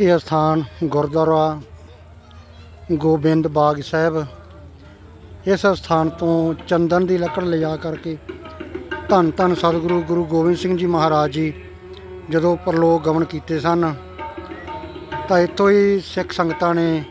ਇਹ ਸਥਾਨ ਗੁਰਦੁਆਰਾ ਗੋਬਿੰਦ ਬਾਗ ਸਾਹਿਬ। ਇਸ ਸਥਾਨ ਤੋਂ ਚੰਦਨ ਦੀ ਲੱਕੜ ਲਿਜਾ ਕਰਕੇ ਧੰਨ ਧੰਨ ਸਤਿਗੁਰੂ ਗੁਰੂ ਗੋਬਿੰਦ ਸਿੰਘ ਜੀ ਮਹਾਰਾਜ ਜੀ, ਜਦੋਂ ਪਰਲੋਕ ਗਮਨ ਕੀਤੇ ਸਨ, ਤਾਂ ਇੱਥੋਂ ਹੀ ਸਿੱਖ ਸੰਗਤਾਂ ਨੇ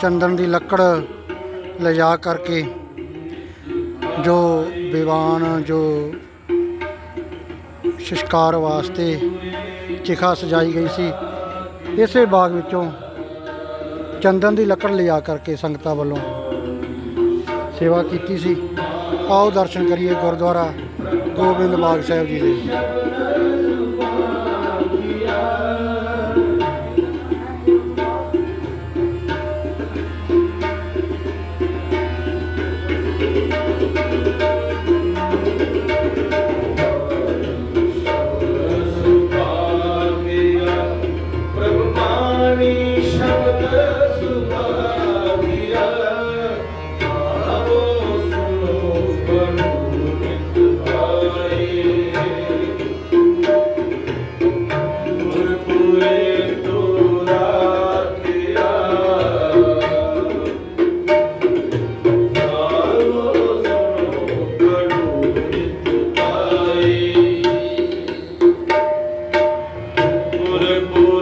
ਚੰਦਨ ਦੀ ਲੱਕੜ ਲਿਜਾ ਕਰਕੇ ਜੋ ਵਿਵਾਨ ਜੋ ਸ਼ਿਸ਼ਕਾਰ ਵਾਸਤੇ ਚਿਖਾ ਸਜਾਈ ਗਈ ਸੀ ਇਸੇ ਬਾਗ ਵਿੱਚੋਂ ਚੰਦਨ ਦੀ ਲੱਕੜ ਲਿਆ ਕਰਕੇ ਸੰਗਤਾਂ ਵੱਲੋਂ ਸੇਵਾ ਕੀਤੀ ਸੀ। ਆਓ ਦਰਸ਼ਨ ਕਰੀਏ ਗੁਰਦੁਆਰਾ ਗੋਬਿੰਦ ਬਾਗ ਸਾਹਿਬ ਜੀ ਦੇ। Buddha,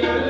Spirit.